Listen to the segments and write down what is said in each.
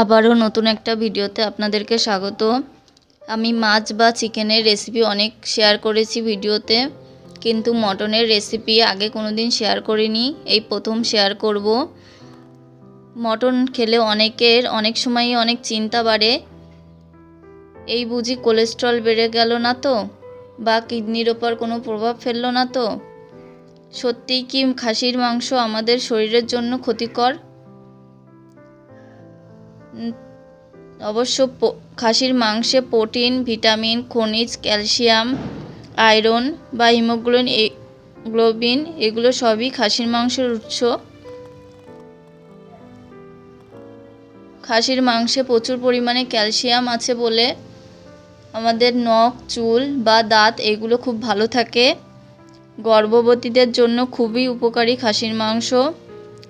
আবারও নতুন একটা ভিডিওতে আপনাদেরকে স্বাগত। আমি মাছ বা চিকেনের রেসিপি অনেক শেয়ার করেছি ভিডিওতে, কিন্তু মটনের রেসিপি আগে কোনো দিন শেয়ার করিনি, এই প্রথম শেয়ার করব। মটন খেলে অনেকের, অনেক সময়ই অনেক চিন্তা বাড়ে, এই বুঝি কোলেস্ট্রল বেড়ে গেল না তো, বা কিডনির ওপর কোনো প্রভাব ফেলল না তো? সত্যিই কি খাসির মাংস আমাদের শরীরের জন্য ক্ষতিকর? অবশ্য খাসির মাংসে প্রোটিন, ভিটামিন, খনিজ, ক্যালসিয়াম, আয়রন বা হিমোগ্লোবিন গ্লোবিন, এগুলো সবই খাসির মাংসের উৎস। খাসির মাংসে প্রচুর পরিমাণে ক্যালসিয়াম আছে বলে আমাদের নখ, চুল বা দাঁত এগুলো খুব ভালো থাকে। গর্ভবতীদের জন্য খুবই উপকারী খাসির মাংস।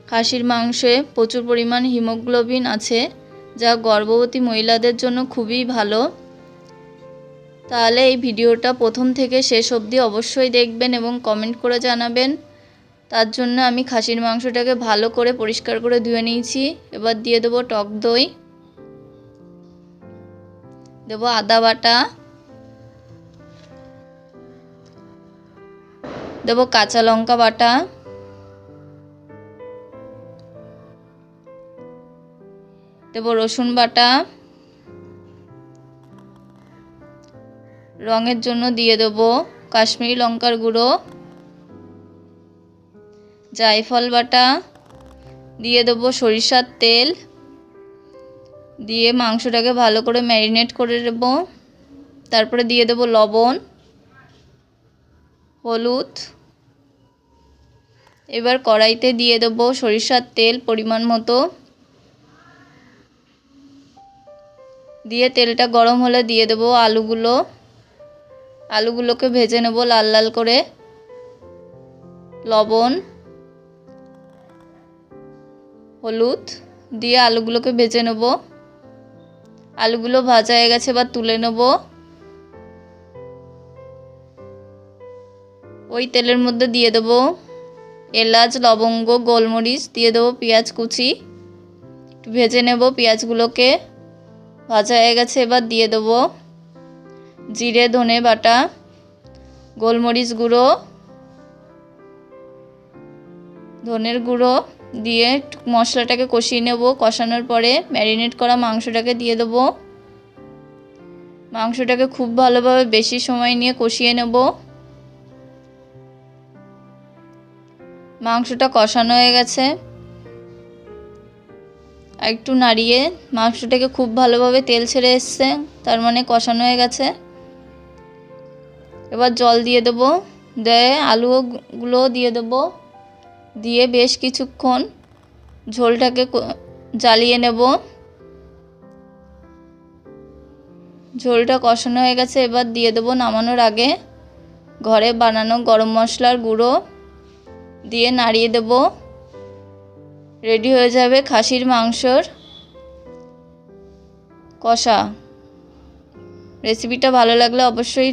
খাসির মাংসে প্রচুর পরিমাণ হিমোগ্লোবিন আছে। যা গর্ভবতী মহিলাদের জন্য খুবই ভালো। তাহলে এই ভিডিওটা প্রথম থেকে শেষ অবধি অবশ্যই দেখবেন এবং কমেন্ট করে জানাবেন। তার জন্য আমি খাসির মাংসটাকে ভালো করে পরিষ্কার করে ধুয়ে নিয়েছি। এবার দিয়ে দেবো টক দই। দেবো আদা বাটা। দেবো কাঁচা লঙ্কা বাটা। দেবো রসুন বাটা। রঙের জন্য দিয়ে দেবো কাশ্মীরি লঙ্কার গুঁড়ো। জায়ফল বাটা। দিয়ে দেবো সরিষার তেল। দিয়ে মাংসটাকে ভালো করে ম্যারিনেট করে দেবো তারপরে দিয়ে দেবো লবণ, হলুদ। এবার কড়াইতে দিয়ে দেবো সরিষার তেল পরিমাণ মতো। দিয়ে তেলটা গরম হলে দিয়ে দেবো আলুগুলো। আলুগুলোকে ভেজে নেব লাল লাল করে। লবণ, হলুদ দিয়ে আলুগুলোকে ভেজে নেব। আলুগুলো ভাজা হয়ে গেছে, এবার তুলে নেব। ওই তেলের মধ্যে দিয়ে দেবো এলাচ, লবঙ্গ, গোলমরিচ, দিয়ে দেবো পেঁয়াজ কুচি। ভেজে নেব পেঁয়াজগুলোকে। ভাজা হয়ে গেছে, এবার দিয়ে দেবো জিরে, ধনে বাটা, গোলমরিচ গুঁড়ো, ধনের গুঁড়ো দিয়ে মশলাটাকে কষিয়ে নেব। কষানোর পরে ম্যারিনেট করা মাংসটাকে দিয়ে দেবো। মাংসটাকে খুব ভালোভাবে বেশি সময় নিয়ে কষিয়ে নেব। মাংসটা কষানো হয়ে গেছে। একটু নাড়িয়ে মাংসটাকে খুব ভালোভাবে তেল ছেড়ে এসছে, তার মানে কষানো হয়ে গেছে। এবার জল দিয়ে দেবো, দিয়ে আলুগুলো দিয়ে দেবো, দিয়ে বেশ কিছুক্ষণ ঝোলটাকে জ্বালিয়ে নেব। ঝোলটা কষানো হয়ে গেছে, এবার দিয়ে দেবো নামানোর আগে ঘরে বানানো গরম মশলার গুঁড়ো, দিয়ে নাড়িয়ে দেব। রেডি হয়ে যাবে খাসির মাংসর কষা। রেসিপিটা ভালো লাগলে অবশ্যই